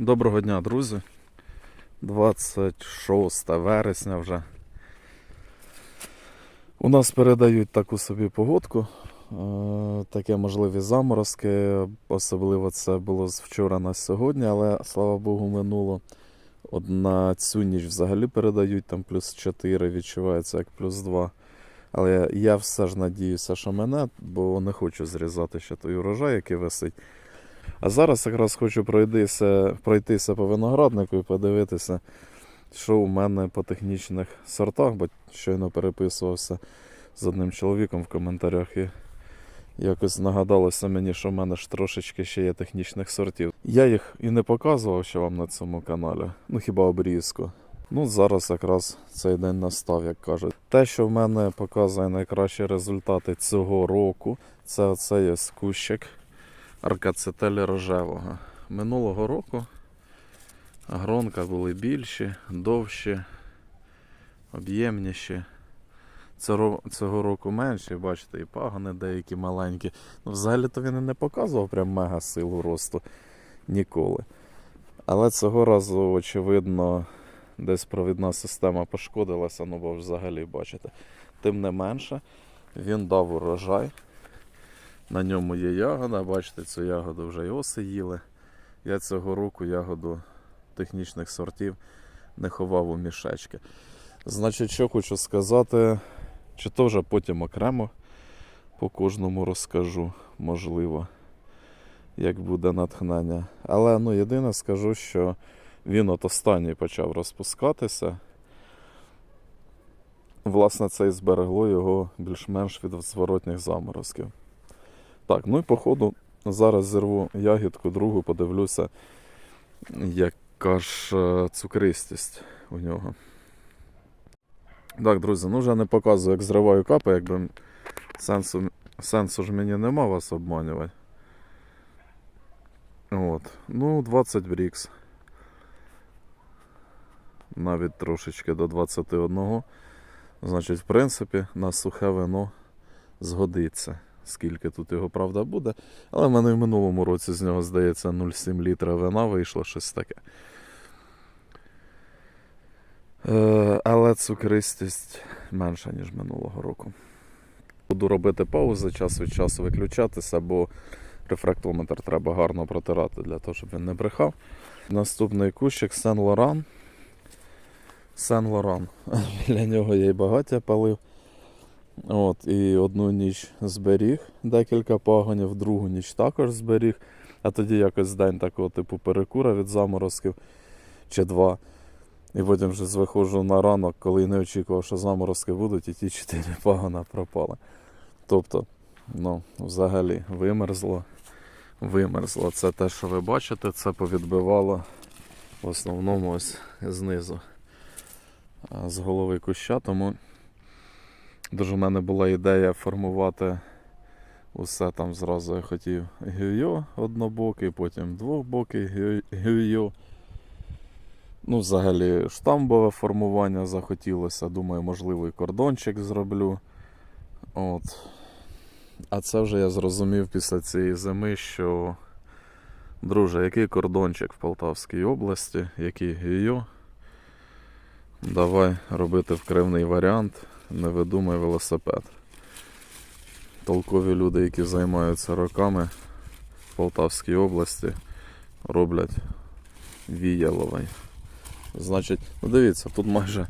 Доброго дня, друзі. 26 вересня вже. У нас передають таку собі погодку. е, Таке можливі заморозки. Особливо це було з вчора на сьогодні, але слава Богу, минуло. От на цю ніч взагалі передають там плюс 4, відчувається як плюс 2. Але я все ж надіюся, що мене, бо не хочу зрізати ще той урожай, який висить. А зараз якраз хочу пройтися, пройтися по винограднику і подивитися, що у мене по технічних сортах, бо щойно переписувався з одним чоловіком в коментарях і якось нагадалося мені, що в мене ж трошечки ще є технічних сортів. Я їх і не показував ще вам на цьому каналі, ну хіба обрізку. Ну, зараз якраз цей день настав, як кажуть. Те, що в мене показує найкращі результати цього року, це оцей кущик аркацетелі рожевого. Минулого року гронка були більші, довші, об'ємніші. Цього, року менші, бачите, і пагони деякі маленькі. Ну, взагалі-то він і не показував прям мега силу росту ніколи. Але цього разу, очевидно, десь провідна система пошкодилася, ну бо взагалі бачите. Тим не менше, він дав урожай. На ньому є ягода, бачите, цю ягоду вже й оси їли. Я цього року ягоду технічних сортів не ховав у мішечки. Значить, що хочу сказати, чи то вже потім окремо по кожному розкажу, можливо, як буде натхнення. Але ну, єдине скажу, що він от останній почав розпускатися. Власне, це і зберегло його більш-менш від зворотніх заморозків. Так, ну і по ходу зараз зірву ягідку, другу, подивлюся, яка ж е, цукристість у нього. Так, друзі, ну вже не показую, як зриваю капи, якби сенсу, сенсу ж мені нема вас обманювати. От. Ну, 20 брікс. Навіть трошечки до 21. Значить, в принципі, на сухе вино згодиться. Скільки тут його правда буде. Але в мене в минулому році з нього, здається, 0,7 літра вина вийшло щось таке. Е, але цукристість менша, ніж минулого року. Буду робити паузи, час від часу виключатися, бо рефрактометр треба гарно протирати для того, щоб він не брехав. Наступний кущик Сен Лоран. Сен Лоран. Біля нього я й багаття палив. От, і одну ніч зберіг декілька пагонів, другу ніч також зберіг. А тоді якось день такого типу перекура від заморозків чи два. І потім вже виходжу на ранок, коли не очікував, що заморозки будуть, і ті чотири пагона пропали. Тобто, ну, взагалі, вимерзло. Вимерзло. Це те, що ви бачите, це повідбивало в основному ось знизу з голови куща. Тому дуже в мене була ідея формувати усе там зразу. Я хотів гюйо однобокий, потім двохбокий гюйо. Ну, взагалі, штамбове формування захотілося. Думаю, можливо, і кордончик зроблю. От. А це вже я зрозумів після цієї зими, що, друже, який кордончик в Полтавській області, який гіо. Давай робити вкривний варіант, не видумай велосипед. Толкові люди, які займаються роками в Полтавській області, роблять віяловий. Значить, ну дивіться, тут майже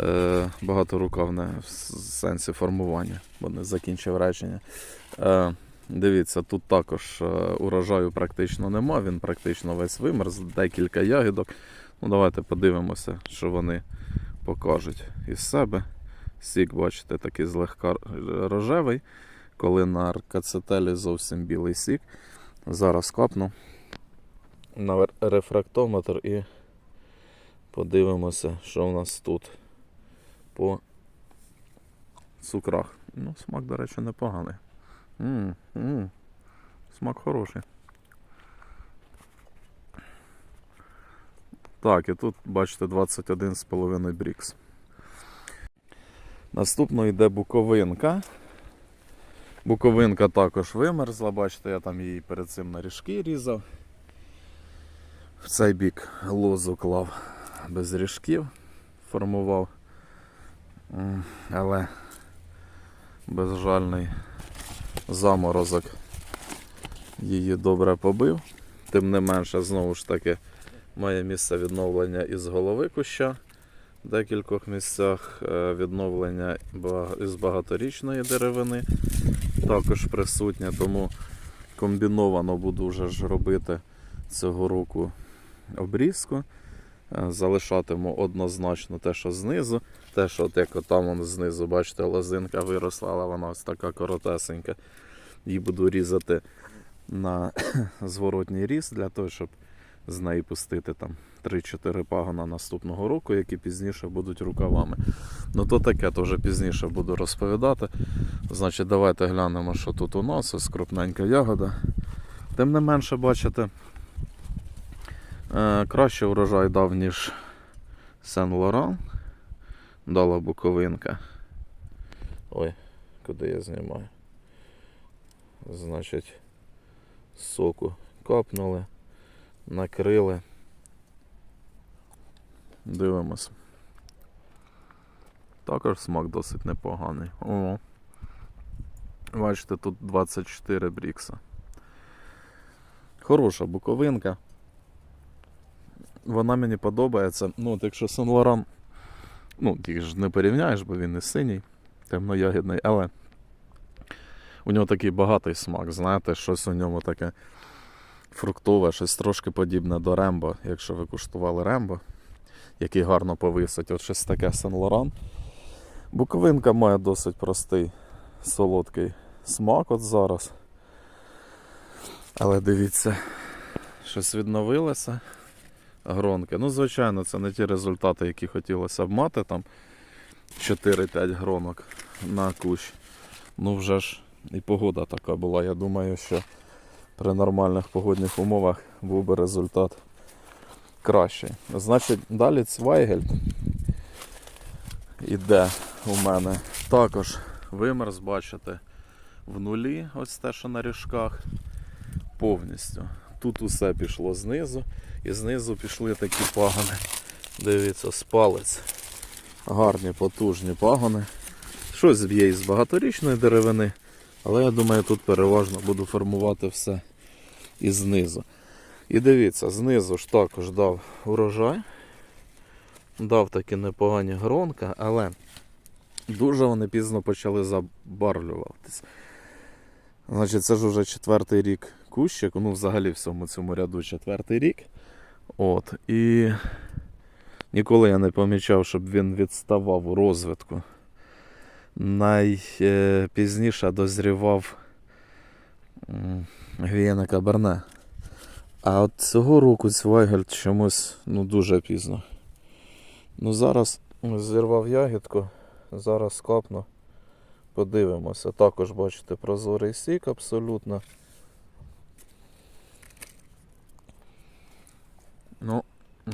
е, багаторукавне в сенсі формування, бо не закінчив речення. Е, дивіться, тут також е, урожаю практично нема, він практично весь вимерз, декілька ягідок. Ну, давайте подивимося, що вони покажуть із себе. Сік, бачите, такий злегка рожевий, коли на аркацетелі зовсім білий сік. Зараз капну на рефрактометр і подивимося, що в нас тут по цукрах. Ну, смак, до речі, непоганий. м м Смак хороший. Так, і тут, бачите, 21,5 брікс. Наступно йде буковинка. Буковинка також вимерзла, бачите, я там її перед цим на ріжки різав. В цей бік лозу клав без ріжків, формував. Але безжальний заморозок її добре побив. Тим не менше, знову ж таки, має місце відновлення із голови куща. В декількох місцях е, відновлення із багаторічної деревини також присутнє, тому комбіновано буду вже ж робити цього року обрізку. Е, Залишатиму однозначно те, що знизу. Те, що от як там вон знизу, бачите, лозинка виросла, але вона ось така коротесенька. Її буду різати на зворотній різ для того, щоб з неї пустити там 3-4 пагона наступного року, які пізніше будуть рукавами. Ну то таке, то вже пізніше буду розповідати. Значить, давайте глянемо, що тут у нас. Ось крупненька ягода. Тим не менше, бачите, е, краще урожай дав, ніж Сен-Лоран. Дала буковинка. Ой, куди я знімаю? Значить, соку капнули, накрили. Дивимось. Також смак досить непоганий. О. Бачите, тут 24 брікса. Хороша буковинка. Вона мені подобається. Ну, от якщо Сен Лоран, ну, їх ж не порівняєш, бо він не синій, темноягідний, але у нього такий багатий смак, знаєте, щось у ньому таке фруктове, щось трошки подібне до Рембо, якщо ви куштували Рембо, який гарно повисить. От щось таке Сен Лоран. Буковинка має досить простий солодкий смак от зараз. Але дивіться, щось відновилося. Гронки. Ну, звичайно, це не ті результати, які хотілося б мати. Там 4-5 гронок на кущ. Ну вже ж і погода така була. Я думаю, що при нормальних погодних умовах був би результат кращий. Значить, далі Цвайгель іде у мене. Також вимерз, бачите, в нулі, ось те, що на ріжках, повністю. Тут усе пішло знизу, і знизу пішли такі пагони. Дивіться, з палець. Гарні, потужні пагони. Щось б'є із багаторічної деревини, але я думаю, тут переважно буду формувати все із знизу. І дивіться, знизу ж також дав урожай. Дав такі непогані гронка, але дуже вони пізно почали забарвлюватись. Значить, це ж вже четвертий рік кущик, ну взагалі в всьому цьому ряду четвертий рік. От. І ніколи я не помічав, щоб він відставав у розвитку. Найпізніше дозрівав Гвієна Каберне. А от цього року Цвайгель чомусь ну, дуже пізно. Ну зараз зірвав ягідку, зараз капну. Подивимося. Також бачите прозорий сік абсолютно. Ну,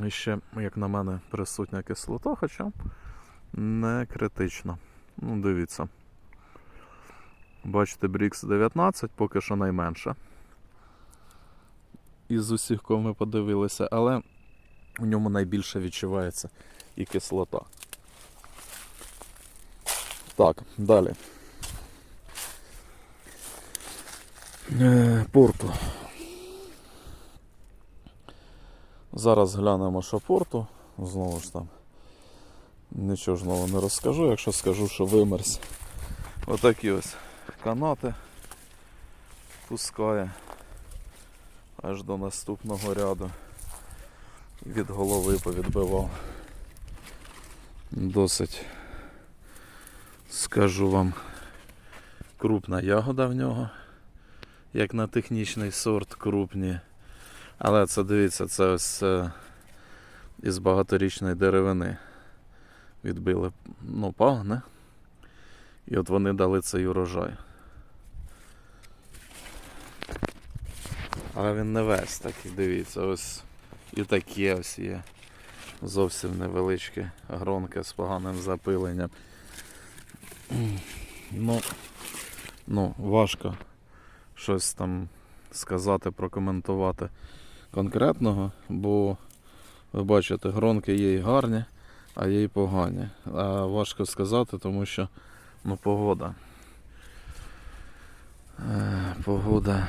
і ще, як на мене, присутня кислота, хоча не критично. Ну, дивіться. Бачите, Брікс 19, поки що найменше. Із усіх, кого ми подивилися, але в ньому найбільше відчувається і кислота. Так, далі. Е, Порту. Зараз глянемо, що порту. Знову ж там. Нічого ж нового не розкажу, якщо скажу, що вимерз. Отакі ось канати пускає аж до наступного ряду. Від голови повідбивав. Досить, скажу вам, крупна ягода в нього, як на технічний сорт крупні. Але це дивіться, це ось із багаторічної деревини відбили ну, пагони. І от вони дали цей урожай. Але він не весь такий, дивіться, ось і такі ось є. Зовсім невеличкі гронки з поганим запиленням. Ну, ну, важко щось там сказати, прокоментувати конкретного, бо ви бачите, гронки є і гарні, а є і погані. А важко сказати, тому що ну, погода. Е, Погода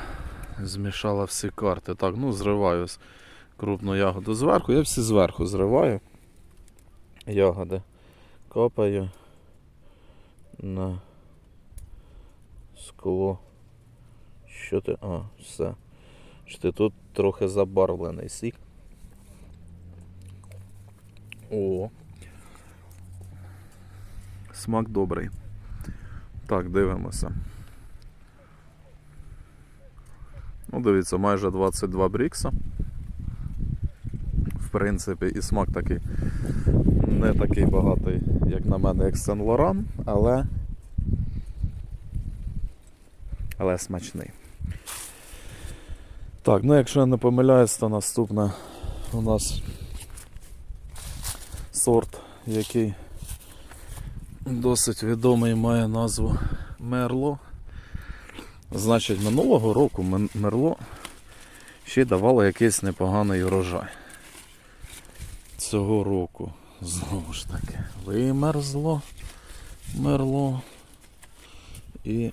змішала всі карти. Так, ну зриваю крупну ягоду зверху. Я всі зверху зриваю. Ягоди копаю на скло. Що ти? А, все. Що ти тут трохи забарвлений сік. О. Смак добрий. Так, дивимося. Ну, дивіться, майже 22 брікса. В принципі, і смак такий не такий багатий, як на мене, як Сен Лоран, але. Але смачний. Так, ну якщо я не помиляюсь, то наступне у нас сорт, який досить відомий має назву Мерло. Значить, минулого року Мерло ще давало якийсь непоганий урожай. Цього року знову ж таки вимерзло мерло і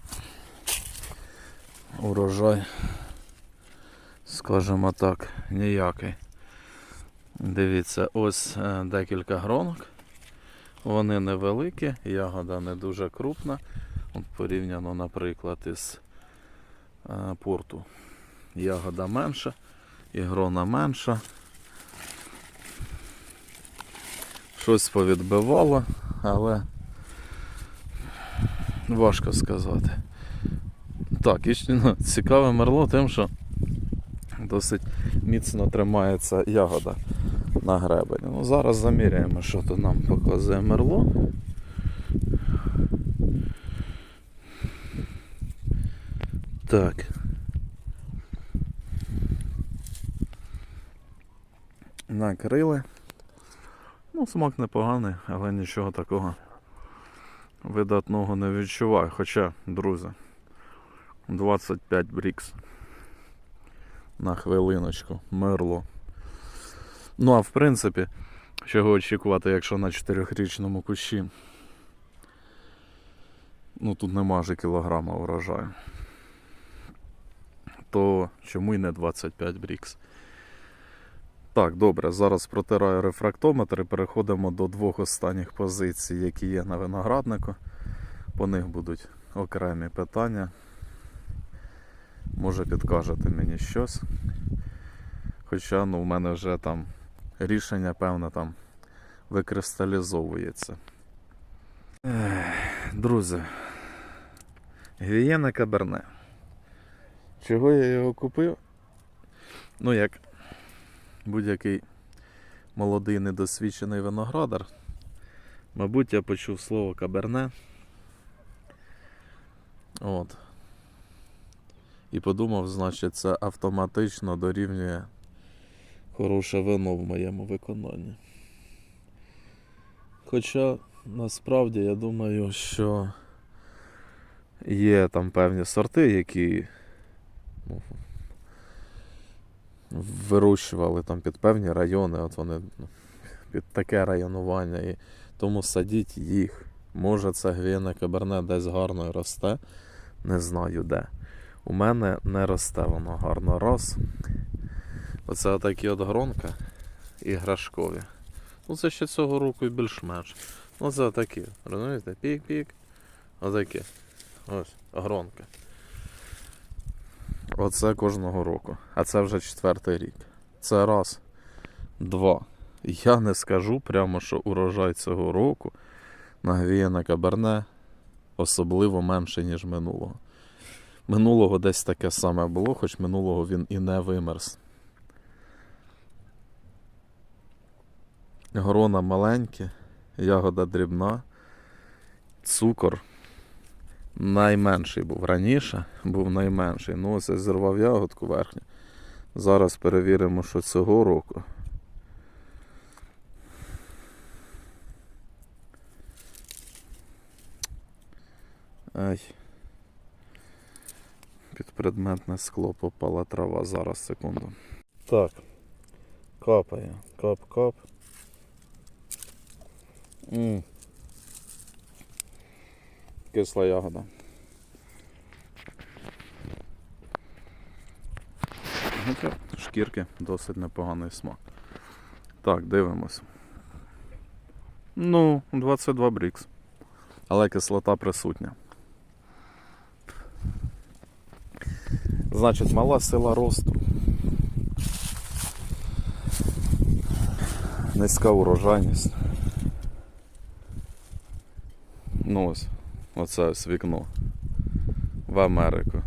урожай, скажімо так, ніякий. Дивіться, ось е, декілька гронок. Вони невеликі, ягода не дуже крупна. От порівняно, наприклад, із е, порту. Ягода менша, і грона менша. Щось повідбивало, але важко сказати. Так, і ну, цікаве мерло тим, що досить міцно тримається ягода на гребені. Ну, зараз заміряємо, що то нам показує мерло. Так. Накрили. Ну, смак непоганий, але нічого такого видатного не відчуваю. Хоча, друзі, 25 брікс на хвилиночку, мерло. Ну, а в принципі, чого очікувати, якщо на 4-річному кущі. Ну тут нема же кілограма урожаю. То чому й не 25 брікс? Так, добре, зараз протираю рефрактометр і переходимо до двох останніх позицій, які є на винограднику. По них будуть окремі питання. Може підкажете мені щось. Хоча ну, в мене вже там рішення, певне, там викристалізовується. Друзі, Гвієна Каберне. Чого я його купив? Ну, як будь-який молодий недосвідчений виноградар. Мабуть, я почув слово каберне. От. І подумав, значить, це автоматично дорівнює хороше вино в моєму виконанні. Хоча насправді я думаю, що є там певні сорти, які ну, вирощували там під певні райони, от вони ну, під таке районування, і тому садіть їх. Може це гвієне каберне десь гарно росте, не знаю де. У мене не росте воно гарно раз. Оце отакі от гронка іграшкові. Ну це ще цього року і більш-менш. Ну це отакі, розумієте? Пік-пік. Отакі. Ось, гронка. Оце кожного року. А це вже четвертий рік. Це раз, два. Я не скажу прямо, що урожай цього року на Гвієна Каберне особливо менше, ніж минулого. Минулого десь таке саме було, хоч минулого він і не вимерз. Грона маленькі, ягода дрібна, цукор найменший був раніше, був найменший. Ну, ось я зірвав ягодку верхню. Зараз перевіримо, що цього року. Ай. Під предметне скло попала трава. Зараз, секунду. Так. Капає. Кап-кап. М. Кисла ягода. Хоча шкірки досить непоганий смак. Так, дивимось. Ну, 22 брікс. Але кислота присутня. Значить, мала сила росту. Низька урожайність. Ну оце ось вікно в Америку.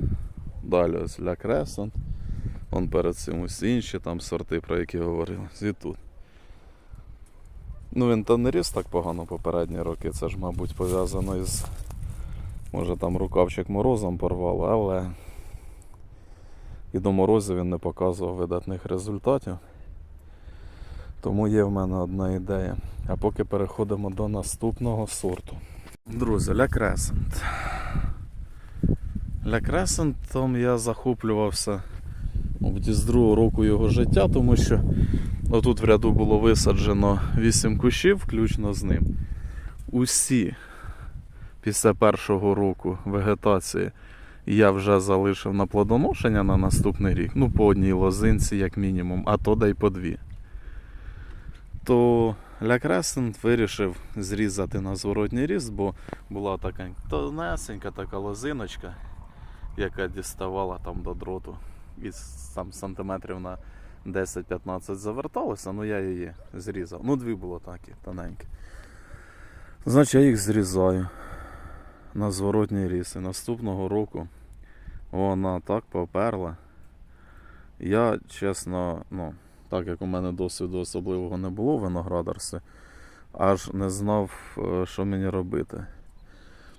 Далі ось Ля Кресент. Вон перед цим ось інші там сорти, про які говорили. І тут. Ну він там не ріс так погано попередні роки. Це ж, мабуть, пов'язано із. Може там рукавчик морозом порвало, але і до морозу він не показував видатних результатів. Тому є в мене одна ідея. А поки переходимо до наступного сорту. Друзі, Ля Кресент. Ля Кресентом я захоплювався мабуть, з другого року його життя, тому що отут в ряду було висаджено 8 кущів, включно з ним. Усі після першого року вегетації я вже залишив на плодоношення на наступний рік. Ну, по одній лозинці, як мінімум, а то дай по дві. То Ля Кресент вирішив зрізати на зворотній ріст, бо була така тонесенька така лозиночка, яка діставала там до дроту. І там сантиметрів на 10-15 заверталося, ну я її зрізав. Ну, дві було такі, тоненькі. Значить, я їх зрізаю на зворотній ріс. І наступного року вона так поперла. Я, чесно, ну, так як у мене досвіду особливого не було в виноградарстві, аж не знав, е, що мені робити.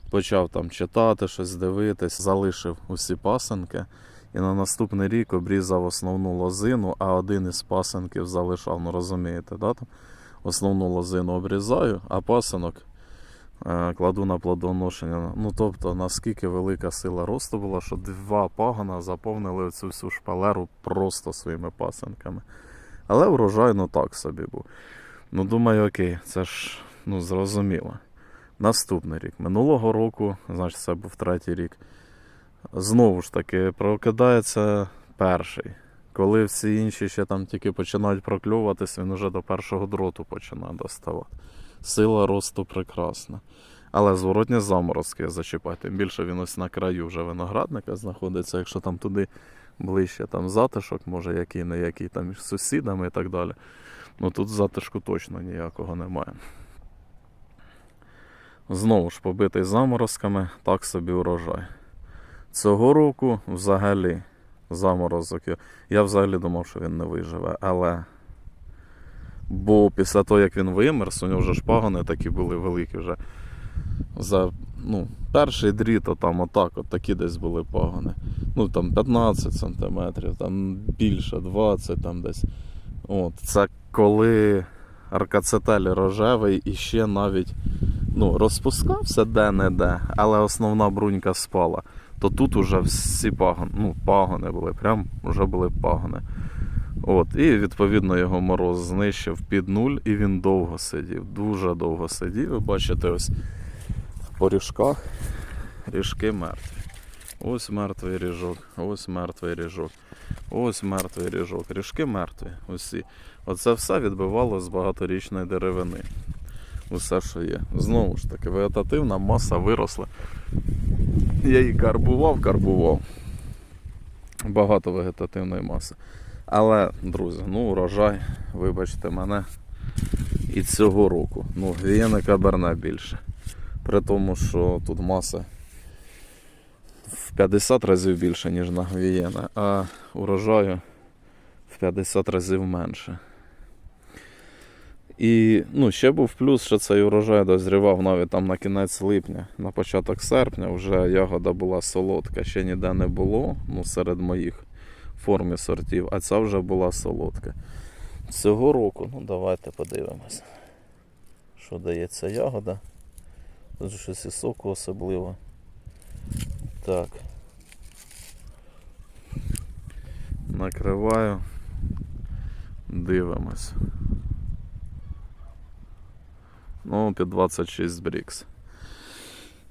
Почав там читати, щось дивитись, залишив усі пасенки. І на наступний рік обрізав основну лозину, а один із пасенків залишав, ну розумієте, да? там основну лозину обрізаю, а пасенок е, кладу на плодоношення. Ну тобто, наскільки велика сила росту була, що два пагона заповнили цю всю шпалеру просто своїми пасенками. Але врожай, ну так собі був. Ну, думаю, окей, це ж ну, зрозуміло. Наступний рік. Минулого року, значить, це був третій рік. Знову ж таки, прокидається перший. Коли всі інші ще там тільки починають прокльовуватись, він уже до першого дроту починає доставати. Сила росту прекрасна. Але зворотні заморозки зачіпати. Тим більше він ось на краю вже виноградника знаходиться, якщо там туди ближче там затишок, може який не який там між сусідами і так далі. Ну тут затишку точно ніякого немає. Знову ж побитий заморозками, так собі урожай. Цього року взагалі заморозок. я- взагалі думав, що він не виживе, але. Бо після того, як він вимерз, у нього вже ж пагони такі були великі вже. За ну, перший дріт, то там отак, от такі десь були пагони. Ну там 15 сантиметрів, там більше, 20 там десь. От, це коли аркацетель рожевий і ще навіть ну, розпускався де-не-де, але основна брунька спала то тут уже всі пагони, ну, пагони були, прям вже були пагони. От, і відповідно його мороз знищив під нуль, і він довго сидів, дуже довго сидів. Ви бачите, ось по ріжках ріжки мертві. Ось мертвий ріжок, ось мертвий ріжок, ось мертвий ріжок. Ріжки мертві. Усі. Оце все відбивало з багаторічної деревини. Усе, що є. Знову ж таки, вегетативна маса виросла. Я її карбував, карбував. Багато вегетативної маси. Але, друзі, ну урожай, вибачте мене, і цього року. Ну, гвієни каберне більше. При тому, що тут маса в 50 разів більше, ніж на гвієна, а урожаю в 50 разів менше. І ну, ще був плюс, що цей урожай дозрівав навіть там на кінець липня, на початок серпня вже ягода була солодка, ще ніде не було ну, серед моїх формі сортів, а ця вже була солодка. Цього року, ну давайте подивимось, що дає ця ягода. Тут щось і соку особливо. Так. Накриваю. Дивимось. Ну, під 26 брікс.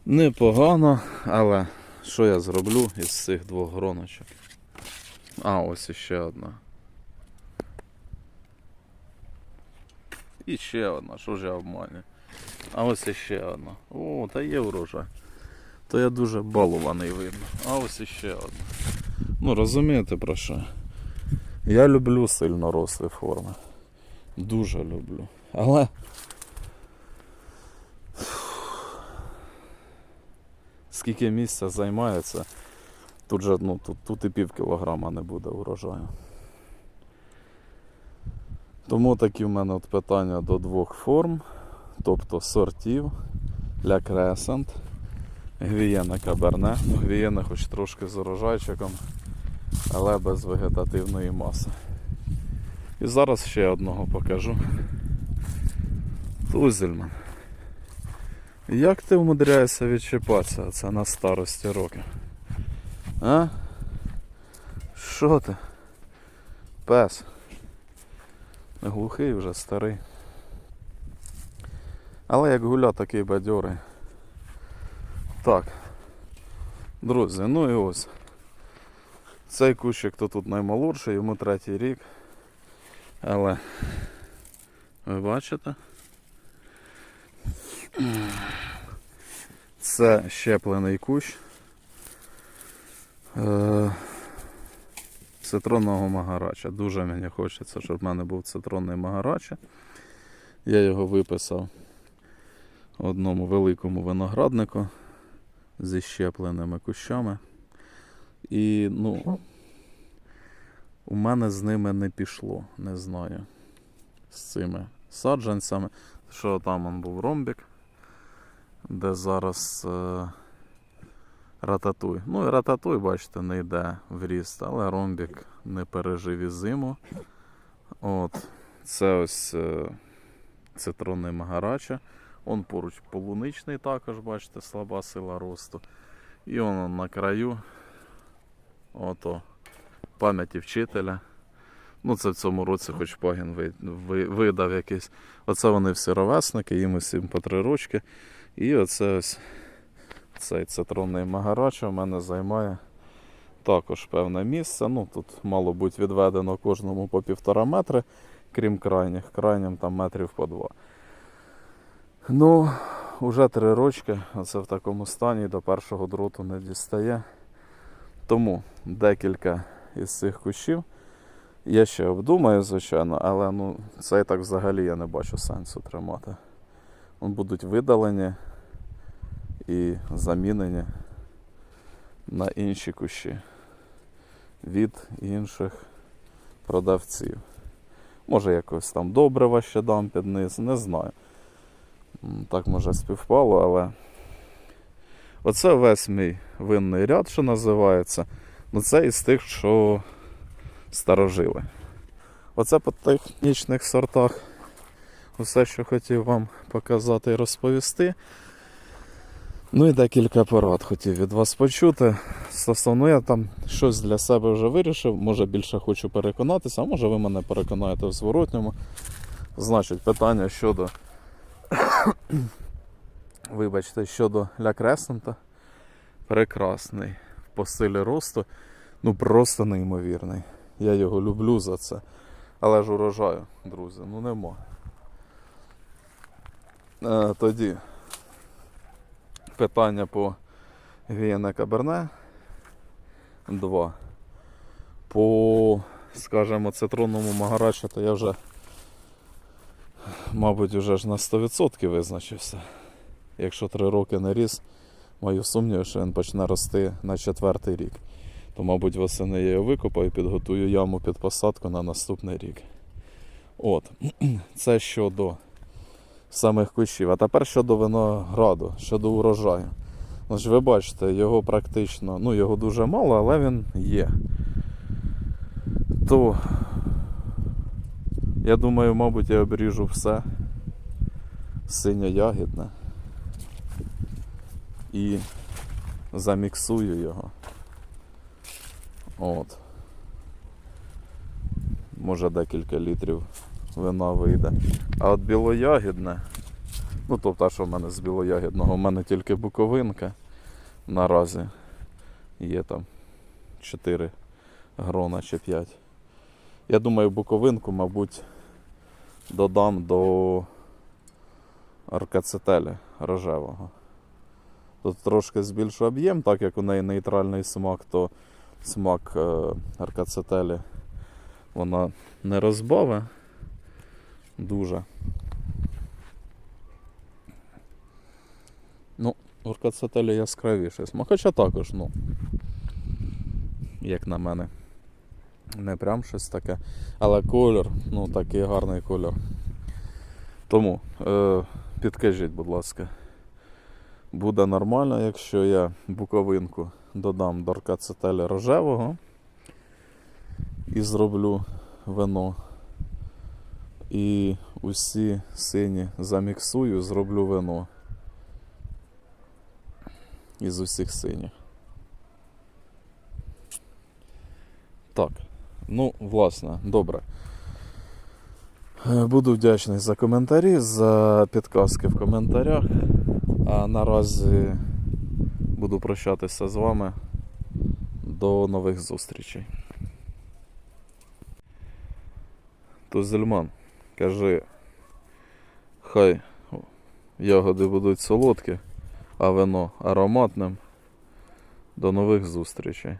Непогано, але що я зроблю із цих двох гроночок? А, ось іще одна. І ще одна, що ж я обманю. А ось іще одна. О, та є урожай. То я дуже балуваний видно. А ось іще одна. Ну розумієте про що? Я люблю сильно рослі форми. Дуже люблю. Але. Скільки місця займається, тут же ну, тут, тут і пів кілограма не буде урожаю. Тому такі в мене от питання до двох форм, тобто сортів для кресент, гвієна каберне. Ну, гвієна хоч трошки з урожайчиком, але без вегетативної маси. І зараз ще одного покажу. Тузельман. Як ти умудряєшся відчіпатися це на старості років? А? Що ти? Пес. Глухий вже старий. Але як гуля, такий бадьорий. Так. Друзі, ну і ось. Цей кущик то тут наймолодший, йому третій рік. Але ви бачите? Це щеплений кущ е, цитронного магарача. Дуже мені хочеться, щоб в мене був цитронний магарача. Я його виписав одному великому винограднику зі щепленими кущами. І ну, у мене з ними не пішло, не знаю. З цими саджанцями. Що там он був ромбік, де зараз е, рататуй. Ну і рататуй, бачите, не йде в ріст, але ромбік не пережив і зиму. От. Це ось е, цитронний магарача. Он поруч полуничний також, бачите, слаба сила росту. І он, на краю. Ото пам'яті вчителя. Ну, це в цьому році хоч пагін ви- ви- видав якийсь. Оце вони всі ровесники, їм усім по три рочки. І оце ось цей цитронний магарача в мене займає також певне місце. Ну, тут мало бути відведено кожному по півтора метри, крім крайніх. Крайнім там метрів по два. Ну, уже три рочки, оце в такому стані до першого дроту не дістає. Тому декілька із цих кущів. Я ще обдумаю, звичайно, але ну, цей так взагалі я не бачу сенсу тримати. Будуть видалені і замінені на інші кущі від інших продавців. Може якось там добрива ще дам під низ, не знаю. Так може співпало, але оце весь мій винний ряд, що називається. Ну це із тих, що старожили. Оце по технічних сортах все, що хотів вам показати і розповісти. Ну і декілька порад хотів від вас почути. Стосовно я там щось для себе вже вирішив, може більше хочу переконатися, а може ви мене переконаєте в зворотньому. Значить, питання щодо. Вибачте, щодо Ля Кресента. Прекрасний по силі росту. Ну просто неймовірний. Я його люблю за це. Але ж урожаю, друзі, ну нема. Е, тоді питання по Гвієне Каберне. Два. По, скажімо, цитронному магарачу, то я вже, мабуть, вже ж на 100% визначився. Якщо три роки не ріс, маю сумнів, що він почне рости на четвертий рік. То, мабуть, восени я його викопаю і підготую яму під посадку на наступний рік. От. Це щодо самих кущів. А тепер щодо винограду, щодо урожаю. Ну ви бачите, його практично, ну його дуже мало, але він є. То я думаю, мабуть, я обріжу все синьо-ягідне і заміксую його. От. може декілька літрів вина вийде. А от білоягідне, ну тобто, що в мене з білоягідного, у мене тільки буковинка наразі. Є там 4 грона чи 5. Я думаю, буковинку, мабуть, додам до аркацетелі рожевого. Тут трошки збільшу об'єм, так як у неї нейтральний смак, то смак е, аркацетелі вона не розбаве дуже. Ну, аркацетелі яскравіший смак, хоча також, ну, як на мене. Не прям щось таке. Але колір, ну такий гарний колір. Тому е, підкажіть, будь ласка, буде нормально, якщо я буковинку додам до аркацетеля рожевого і зроблю вино. І усі сині заміксую, зроблю вино. Із усіх синіх. Так. Ну, власне, добре. Е, Буду вдячний за коментарі, за підказки в коментарях. А наразі буду прощатися з вами. До нових зустрічей. Тузельман, кажи, хай ягоди будуть солодкі, а вино ароматним. До нових зустрічей.